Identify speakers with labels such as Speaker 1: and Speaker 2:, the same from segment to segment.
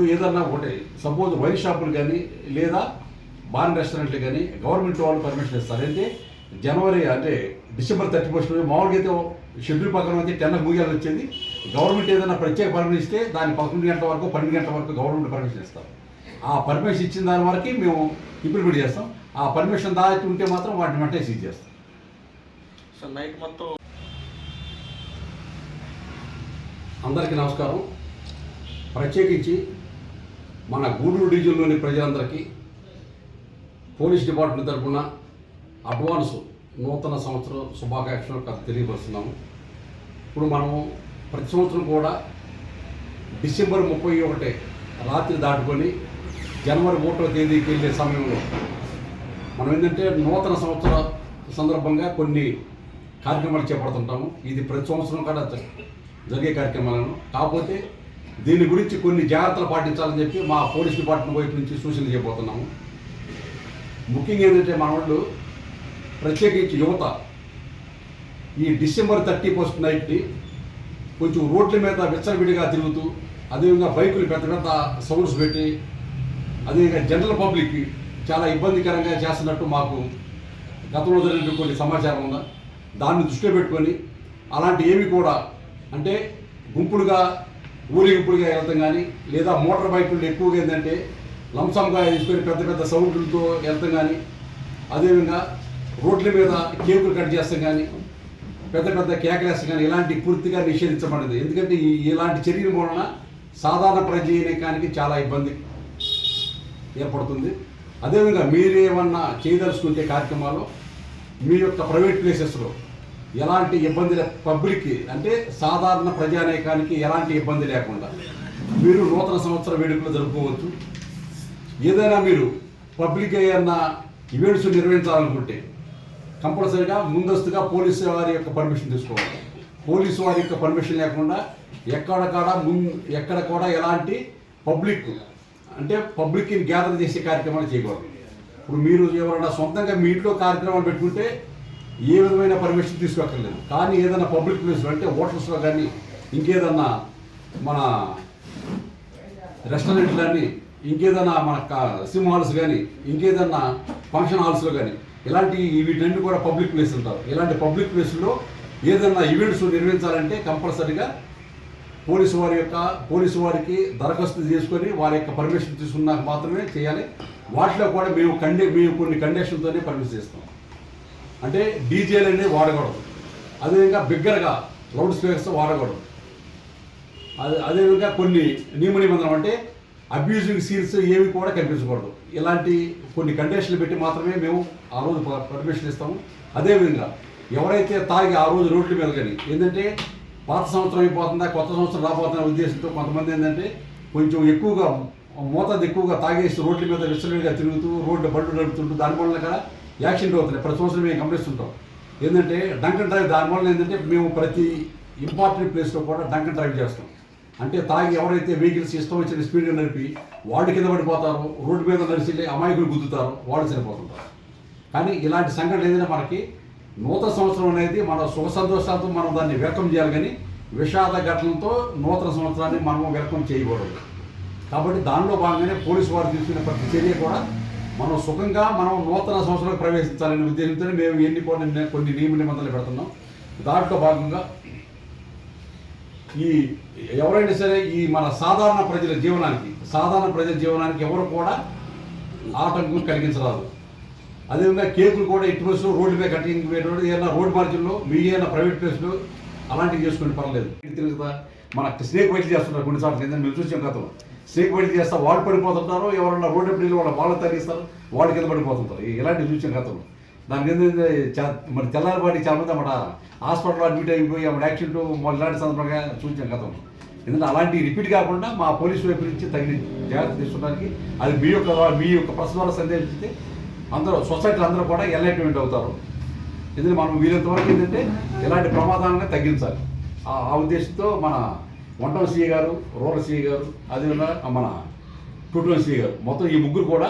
Speaker 1: ఇప్పుడు ఏదన్నా ఒకటి సపోజ్ వైన్ షాపులు కానీ లేదా బాన్ రెస్టారెంట్లు కానీ గవర్నమెంట్ వాళ్ళు పర్మిషన్ ఇస్తారు. అంటే జనవరి అంటే డిసెంబర్ థర్టీ ఫస్ట్ మామూలుగా అయితే షెడ్యూల్ ప్రకారం అయితే టెన్ ముగియాలి వచ్చేది. గవర్నమెంట్ ఏదైనా ప్రత్యేక పర్మిషన్ ఇస్తే దాని పదకొండు గంటల వరకు పన్నెండు గంటల వరకు గవర్నమెంట్ పర్మిషన్ ఇస్తారు. ఆ పర్మిషన్ ఇచ్చిన దాని వరకు మేము ఇంప్లిమెంట్ చేస్తాం. ఆ పర్మిషన్ దాటి ఉంటే మాత్రం వాటిని వెంటనే సీజ్ చేస్తాం.
Speaker 2: సో నైట్ మొత్తం
Speaker 1: అందరికీ నమస్కారం. ప్రత్యేకించి మన గూడూరు డివిజన్లోని ప్రజలందరికీ పోలీస్ డిపార్ట్మెంట్ తరఫున అడ్వాన్స్ నూతన సంవత్సరం శుభాకాంక్షలు తెలియపరుస్తున్నాము. ఇప్పుడు మనము ప్రతి సంవత్సరం కూడా డిసెంబర్ ముప్పై ఒకటి రాత్రి దాటుకొని జనవరి ఒకటో తేదీకి వెళ్ళే సమయంలో మనం ఏంటంటే నూతన సంవత్సర సందర్భంగా కొన్ని కార్యక్రమాలు చేపడుతుంటాము. ఇది ప్రతి సంవత్సరం కూడా జరిగే కార్యక్రమాలను. కాకపోతే దీని గురించి కొన్ని జాగ్రత్తలు పాటించాలని చెప్పి మా పోలీస్ డిపార్ట్మెంట్ వైపు నుంచి సూచనలు చేయబోతున్నాము ముఖ్యంగా ఏంటంటే మన వాళ్ళు ప్రత్యేకించి యువత ఈ డిసెంబర్ థర్టీ ఫస్ట్ నైట్ని కొంచెం రోడ్ల మీద విచ్చలవిడిగా తిరుగుతూ అదేవిధంగా బైకులు పెద్ద పెద్ద సౌండ్స్ పెట్టి అదేవిధంగా జనరల్ పబ్లిక్ చాలా ఇబ్బందికరంగా చేస్తున్నట్టు మాకు గతంలో జరిగిన కొన్ని సమాచారం ఉందా? దాన్ని దృష్టిలో పెట్టుకొని అలాంటి ఏవి కూడా అంటే గుంపులుగా ఊరేగింపులుగా వెళ్తాం కానీ లేదా మోటార్ బైకులు ఎక్కువగా ఏంటంటే లంసంగా తీసుకొని పెద్ద పెద్ద సౌండ్లతో వెళ్తాం కానీ అదేవిధంగా రోడ్ల మీద కేకులు కట్ చేస్తాం కానీ పెద్ద పెద్ద కేకలేస్తాం కానీ ఇలాంటి పూర్తిగా నిషేధించబడింది. ఎందుకంటే ఇలాంటి చర్యల వలన సాధారణ ప్రజానీకానికి చాలా ఇబ్బంది ఏర్పడుతుంది. అదేవిధంగా మీరేమన్నా చేయదలుచుకుంటే కార్యక్రమాలు మీ యొక్క ప్రైవేట్ ప్లేసెస్లో ఎలాంటి ఇబ్బంది పబ్లిక్కి అంటే సాధారణ ప్రజానేకానికి ఎలాంటి ఇబ్బంది లేకుండా. మీరు నూతన సంవత్సర వేడుకలు జరుపుకోవచ్చు. ఏదైనా మీరు పబ్లిక్ ఏదైనా ఈవెంట్స్ నిర్వహించాలనుకుంటే కంపల్సరీగా ముందస్తుగా పోలీసు వారి యొక్క పర్మిషన్ తీసుకోవాలి. పోలీసు వారి యొక్క పర్మిషన్ లేకుండా ఎక్కడక్కడ ముం ఎక్కడ కూడా ఎలాంటి పబ్లిక్ అంటే పబ్లిక్ని గ్యాదర్ చేసే కార్యక్రమాలు చేయకూడదు. ఇప్పుడు మీరు ఎవరైనా సొంతంగా మీ ఇంట్లో కార్యక్రమాలు పెట్టుకుంటే ఏ విధమైన పర్మిషన్ తీసుకోక్కర్లేదు. కానీ ఏదైనా పబ్లిక్ ప్లేస్లో అంటే హోటల్స్లో కానీ ఇంకేదన్నా మన రెస్టారెంట్లు కానీ ఇంకేదన్నా మన సిమ్ సినిమా హాల్స్ కానీ ఇంకేదన్నా ఫంక్షన్ హాల్స్లో కానీ ఇలాంటి వీటన్ని కూడా పబ్లిక్ ప్లేస్ ఉంటారు ఇలాంటి పబ్లిక్ ప్లేస్లో ఏదన్నా ఈవెంట్స్ నిర్వహించాలంటే కంపల్సరీగా పోలీసు వారి యొక్క పోలీసు వారికి దరఖాస్తు చేసుకొని వారి యొక్క పర్మిషన్ తీసుకున్నాక మాత్రమే చేయాలి. వాటిలో కూడా మేము కండి మేము కొన్ని కండిషన్తోనే పర్మిషన్ చేస్తాం. అంటే డీజేలు అనేవి వాడకూడదు అదేవిధంగా బిగ్గరగా లౌడ్ స్పీకర్స్ వాడకూడదు. అదే అదేవిధంగా కొన్ని నియమ నిబంధనలు అంటే అబ్యూజింగ్ సీన్స్ ఏవి కూడా కనిపించకూడదు. ఇలాంటి కొన్ని కండిషన్లు పెట్టి మాత్రమే మేము ఆ రోజు ప- పర్మిషన్ ఇస్తాము. అదేవిధంగా ఎవరైతే తాగి ఆ రోజు రోడ్ల మీద కానీ ఏంటంటే పాత సంవత్సరం అయిపోతుందా కొత్త సంవత్సరం రాబోతున్న ఉద్దేశంతో కొంతమంది ఏంటంటే కొంచెం ఎక్కువగా మోతాదు ఎక్కువగా తాగేసి రోడ్ల మీద విచ్చలవిడిగా తిరుగుతూ రోడ్డు బండ్లు నడుపుతుంటూ దానివల్ల కూడా యాక్సిడెంట్ అవుతున్నాయి ప్రతి సంవత్సరం మేము గమనిస్తుంటాం. ఏంటంటే డంకన్ డ్రైవ్ దానివల్ల ఏంటంటే మేము ప్రతి ఇంపార్టెంట్ ప్లేస్లో కూడా డంకన్ డ్రైవ్ చేస్తాం. అంటే తాగి ఎవరైతే వెహికల్స్ ఇష్టం వచ్చిన స్పీడ్గా నడిపి వాళ్ళు కింద పడిపోతారు రోడ్డు మీద నడిచి అమాయకులు గుద్దుతారు వాళ్ళు చనిపోతుంటారు. కానీ ఇలాంటి సంఘటన ఏదైనా మనకి నూతన సంవత్సరం అనేది మన సుఖ సంతోషాలతో మనం దాన్ని వెల్కమ్ చేయాలి కానీ విషాద ఘటనలతో నూతన సంవత్సరాన్ని మనం వెల్కమ్ చేయకూడదు. కాబట్టి దానిలో భాగంగానే పోలీసు వారు తీసుకున్న ప్రతి చర్య కూడా మనం సుఖంగా మనం నూతన సంవత్సరంలో ప్రవేశించాలనే ఉద్దేశంతో మేము ఎన్ని కొన్ని కొన్ని నియమ నిబంధనలు పెడుతున్నాం. దాంట్లో భాగంగా ఈ ఎవరైనా సరే ఈ మన సాధారణ ప్రజల జీవనానికి సాధారణ ప్రజల జీవనానికి ఎవరు కూడా ఆటంకం కలిగించరాదు. అదేవిధంగా కేకులు కూడా ఎట్టి రోజు రోడ్డు మీద కటింగ్ పెట్టడం ఏదైనా రోడ్ మార్జిన్లో మీ ఏదైనా ప్రైవేట్ ప్లేస్లో అలాంటివి చేసుకుంటే పర్లేదు మన స్నేక్ బయట చేస్తున్నారు కొన్నిసార్లు ఏంటంటే మేము చూసాం గతంలో. స్నేక్ చేస్తా వాళ్ళు పడిపోతుంటారు ఎవరన్నా రోడ్డు ఎప్పుడు వాళ్ళ బాల తగ్గిస్తారు వాళ్ళు కింద పడిపోతుంటారు. ఇలాంటి చూసాం కథలు దాని కింద చా- మరి తెల్లారిపాటి చాలా మంది అన్నమాట హాస్పిటల్ అడ్మిట్ అయిపోయి అమ్మ యాక్సిడెంట్ మళ్ళీ ఇలాంటి సందర్భంగా చూసిన కథలు ఎందుకంటే అలాంటి రిపీట్ కాకుండా మా పోలీసు వైపు నుంచి తగిన జాగ్రత్త తీసుకోవడానికి అది మీ యొక్క మీ యొక్క ప్రశ్న ద్వారా సందేశిస్తే అందరూ సొసైటీలో అందరూ కూడా ఎలైట్మెంట్ అవుతారు. ఎందుకంటే మనం వీలైనంత వరకు ఏంటంటే ఇలాంటి ప్రమాదాలను తగ్గించాలి. ఆ ఆ ఉద్దేశంతో మన వంటం సిఏ గారు రూరల్ సిఏ గారు అదేవిధంగా మన టూటూన్ సిఏ గారు. మొత్తం ఈ ముగ్గురు కూడా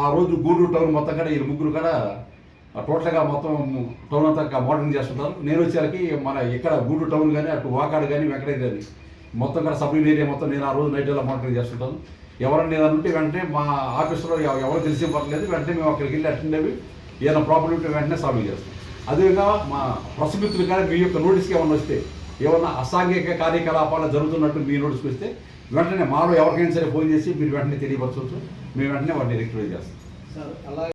Speaker 1: ఆ రోజు గూడూరు టౌన్ మొత్తం కూడా ఈ ముగ్గురు కూడా టోటల్గా మొత్తం టౌన్ అంతా మోడలింగ్ చేస్తుంటారు. నేను వచ్చేసరికి మన ఇక్కడ గూడూరు టౌన్ కానీ అటు వాకాడు కానీ వెంకటగిరి కానీ మొత్తం కూడా సబ్ ఏరియా మొత్తం నేను ఆ రోజు నైట్ ఎలా మోడలింగ్ చేస్తుంటాను. ఎవరన్నా ఏదైనా ఉంటే వెంటనే మా ఆఫీసులో ఎవరు తెలిసి పర్లేదు. వెంటనే మేము అక్కడికి వెళ్ళి అటెండ్ అయ్యి ఏదైనా ప్రాబ్లం ఉంటే వెంటనే సాల్వ్ చేస్తాం. అదేవిధంగా మా ప్రసమిత్రులు కానీ మీ యొక్క నోటీస్కి ఏమైనా వస్తే ఏమన్నా అసాంఘిక కార్యకలాపాలు జరుగుతున్నట్టు మీ నోటీస్కి వస్తే వెంటనే మాలో ఎవరికైనా సరే ఫోన్ చేసి మీరు వెంటనే తెలియపరచవచ్చు. మేము వెంటనే వాటిని రెక్టిఫై చేస్తాం.
Speaker 3: సార్ అలాగే